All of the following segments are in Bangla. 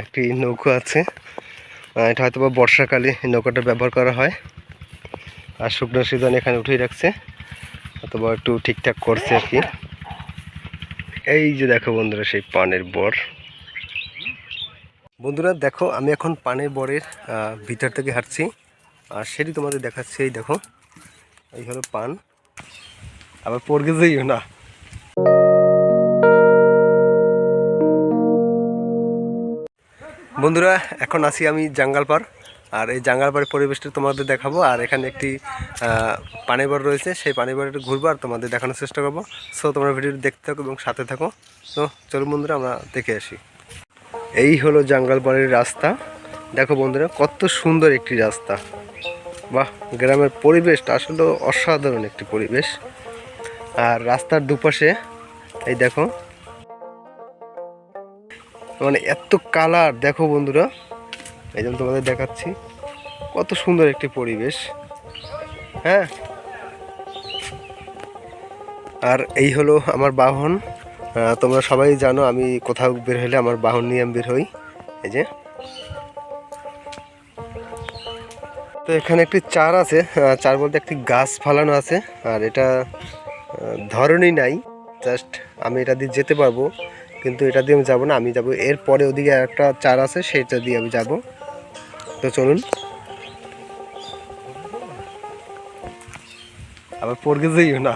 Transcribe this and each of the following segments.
একটি নৌকো আছে। এটা হয়তো বা বর্ষাকালে নৌকাটা ব্যবহার করা হয়। আর শুকনো সিজন এখানে উঠেই রাখছে। অথবা একটু ঠিকঠাক করছে আর কি। এই যে দেখো বন্ধুরা, সেই পানের বর। বন্ধুরা, দেখো, আমি এখন পানের বরের ভিতর থেকে হাঁটছি। আর সেটি তোমাদের দেখাচ্ছি, এই দেখো। এই হলো পান। আবার পড়কে যাইও না। বন্ধুরা এখন আছি আমি জাঙ্গালপাড় আর এই জাঙ্গালপাড়ের পরিবেশটা তোমাদের দেখাবো। আর এখানে একটি আহ, পানি বার রয়েছে। সেই পানি বাড়িটা ঘুরবো আর তোমাদের দেখানোর চেষ্টা করব। সো তোমরা ভিডিওটি দেখতে থাকো এবং সাথে থাকো। তো চলো বন্ধুরা আমরা দেখে আসি। এই হলো জাঙ্গালপাড়ের রাস্তা। দেখো বন্ধুরা কত সুন্দর একটি রাস্তা। বাহ গ্রামের পরিবেশটা আসলে অসাধারণ একটি পরিবেশ। আর রাস্তার দুপাশে এই দেখো মানে এত কালার দেখো বন্ধুরা। এই জন্য তোমাদের দেখাচ্ছি। কত সুন্দর একটি পরিবেশ। হ্যাঁ? আর এই হলো আমার বাহন। তোমরা সবাই জানো আমি কোথাও বের হলে আমার বাহন নিয়ে আমি বের হই। এই যে। তো এখানে একটি চার আছে। চার বলতে একটি গাছ ফালানো আছে। আর এটা ধরনই নাই। জাস্ট আমি এটা দিয়ে যেতে পারব। কিন্তু এটা দিয়ে আমি যাব না, আমি যাব। এর পরে ওদিকে একটা চার আছে সেইটা দিয়ে আমি যাব। তো চলুন। আবার পড়কে যাইও না।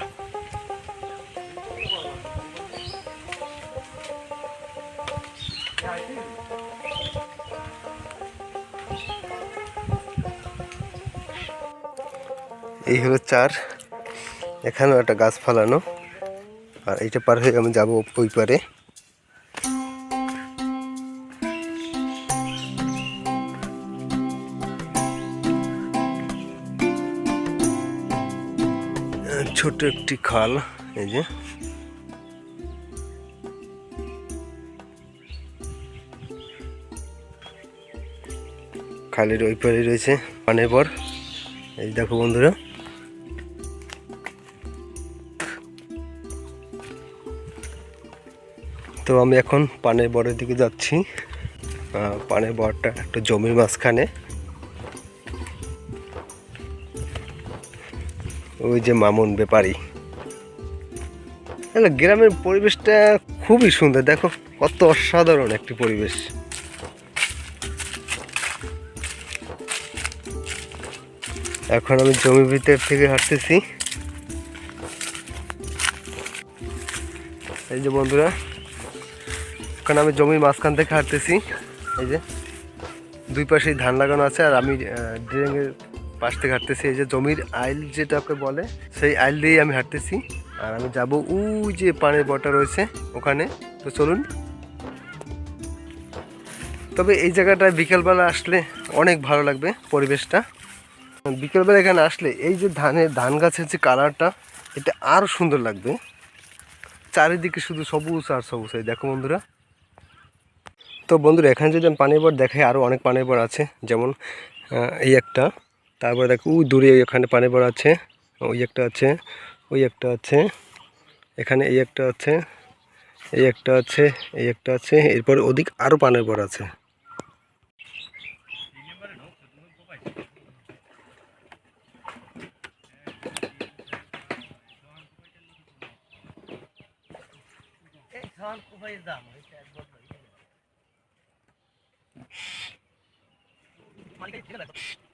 এই হলো চার। এখানেও একটা গাছ ফালানো। আর এইটা পার হয়ে আমি যাব ওই পারে। ছোট একটি খাল, এই যে। খালের ওই পারে রয়েছে পর এই দেখো বন্ধুরা। তো আমি এখন পানের বরের দিকে যাচ্ছি। পানের বরটা একটা জমির মাঝখানে। ওই যে মামুন ব্যাপারী। তাহলে গ্রামের পরিবেশটা খুবই সুন্দর। দেখো কত অসাধারণ একটি পরিবেশ। এখন আমি জমি ভিতর থেকে হাঁটতেছি। এই যে বন্ধুরা, এখন আমি জমির মাঝখান থেকে হাঁটতেছি। এই যে, দুই পাশেই ধান লাগানো আছে আর আমি ড্রেনের পাশ থেকে হাঁটতেছি, এই যে জমির আইল যেটাকে বলে, সেই আইল দিয়েই আমি হাঁটতেছি। আর আমি যাব ওই যে পানির বটা রয়েছে ওখানে। তো চলুন। তবে এই জায়গাটায় বিকেলবেলা আসলে অনেক ভালো লাগবে পরিবেশটা। বিকেলবেলা এখানে আসলে এই যে ধানের ধান গাছের যে কালারটা, এটা আরও সুন্দর লাগবে। চারিদিকে শুধু সবুজ আর সবুজ, এই দেখো বন্ধুরা। তো বন্ধুরা, এখানে যদি আমি পানির বর দেখাই আরও অনেক পানির বর আছে। যেমন এই একটা। তারপরে দেখো ওই দূরে এখানে পানির বর আছে, ওই একটা আছে, ওই একটা আছে, এখানে এই একটা আছে, এই একটা আছে, এই একটা আছে, এরপর ওদিক আরও পানির বর আছে। হুম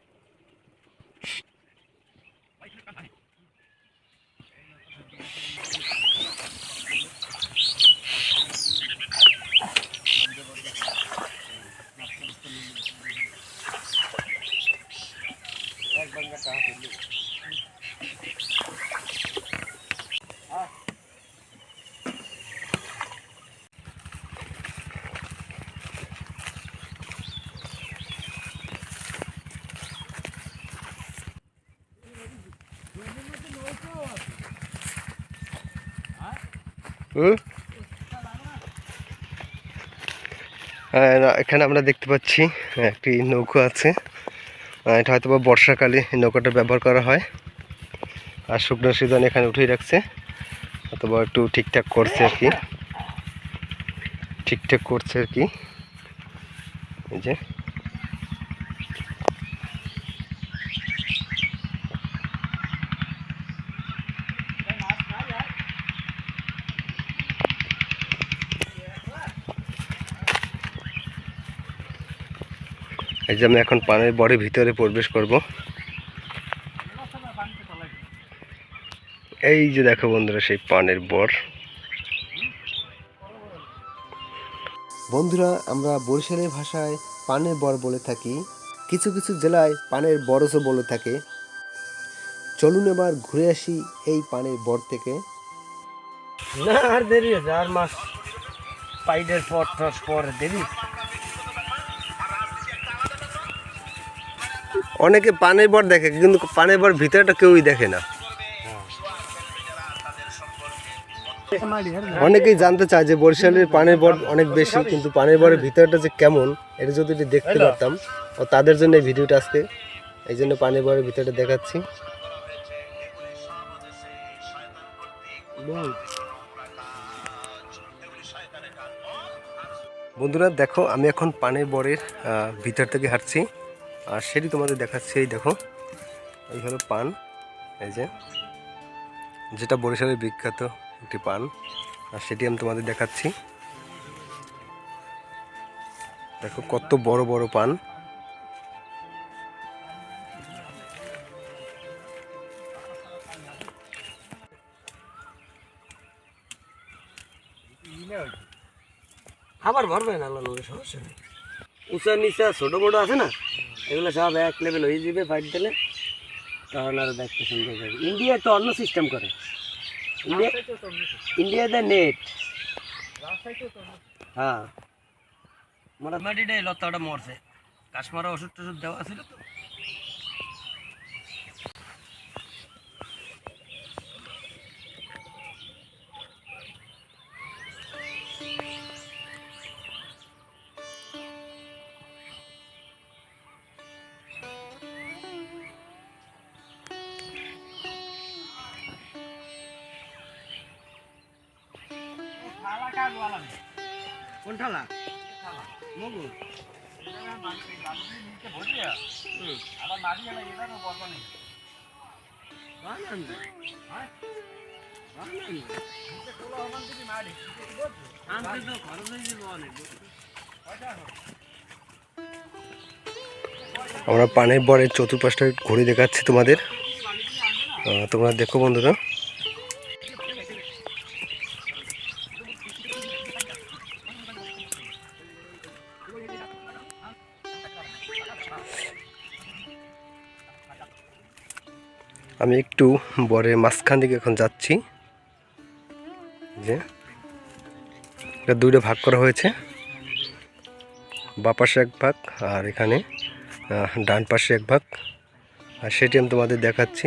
এখানে আমরা দেখতে পাচ্ছি একটি নৌকো আছে। এটা হয়তো বা বর্ষাকালে নৌকাটা ব্যবহার করা হয়। আর শুকনো সিজন এখানে উঠেই রাখছে। অথবা একটু ঠিকঠাক করছে আর কি। ঠিকঠাক করছে আর কি। এই যে। এই যে আমি এখন পানের বড়ের ভিতরে প্রবেশ করব। এই যে দেখো বন্ধুরা সেই পানের বর। বন্ধুরা আমরা বরিশালের ভাষায় পানের বর বলে থাকি। কিছু কিছু জেলায় পানের বরসও বলে থাকে। চলুন এবার ঘুরে আসি এই পানের বর থেকে। না আর দেরি আছে আর মাস পাইডের পর টস পর দেরি। অনেকে পানের বর দেখে কিন্তু পানের বর ভিতরটা কেউই দেখে না। অনেকেই জানতে চায় যে বরিশালের পানের বর অনেক বেশি কিন্তু পানের বরের ভিতরটা যে কেমন এটা যদি দেখতে পারতাম। ও তাদের জন্য এই ভিডিওটা আজকে এই জন্য পানের বরের ভিতরটা দেখাচ্ছি। বন্ধুরা দেখো আমি এখন পানের বরের ভিতর থেকে হাঁটছি। আর সেটি তোমাদের দেখাচ্ছি, এই দেখো। এই হলো পান। এই যে, যেটা বরিশালের বিখ্যাত একটি পান, আর সেটি আমি তোমাদের দেখাচ্ছি। দেখো কত বড় বড় পান। আবার ভরবে না সমস্যা নেই। উঁচা নিচা ছোটো বড় আছে না? এগুলো সব এক লেভেল হয়ে যাবে ফাইট দিলে, তখন আরও দেখতে সুন্দর যাবে ইন্ডিয়া তো অন্য সিস্টেম করে। ইন্ডিয়া দ্য নেট হ্যাঁ। মোটামুটি লতাটা মরছে। কাশ্মারা ওষুধ টষুধ দেওয়া ছিল তো। আমরা পানের বরের চতুর্পাশটা ঘুরে দেখাচ্ছি তোমাদের। তোমরা দেখো বন্ধুরা। আমি একটু বরের মাঝখান দিকে এখন যাচ্ছি। যে এটা দুইটা ভাগ করা হয়েছে। বা পাশে এক ভাগ আর এখানে ডান পাশে এক ভাগ। আর সেটি আমি তোমাদের দেখাচ্ছি।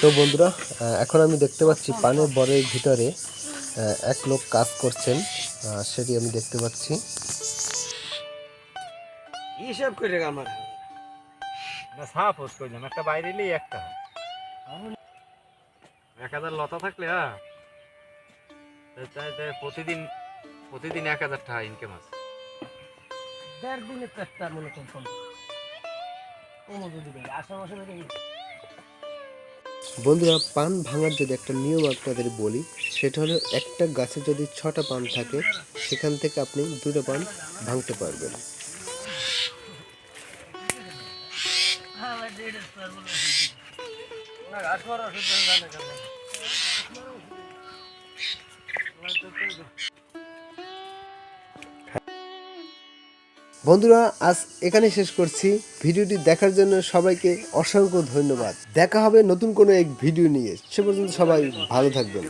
তো বন্ধুরা এখন আমি দেখতে পাচ্ছি পানের বরের ভিতরে এক লোক কাজ করছেন সেটি আমি দেখতে পাচ্ছি। আমার? হোস একটা বাইরে একটা। এক হাজার লতা থাকলে হ্যাঁ। প্রতিদিন প্রতিদিন এক হাজার টাকা ইনকাম আছে। দেড় দিনে তো একটা মনে বন্ধুরা পান ভাঙার যদি একটা নিয়ম আপনাদের বলি সেটা হলো একটা গাছে যদি ছটা পান থাকে সেখান থেকে আপনি দুটো পান ভাঙতে পারবেন। বন্ধুরা, আজ এখানে শেষ করছি। ভিডিওটি দেখার জন্য সবাইকে অসংখ্য ধন্যবাদ। দেখা হবে নতুন কোনো এক ভিডিও নিয়ে। সে পর্যন্ত সবাই ভালো থাকবেন।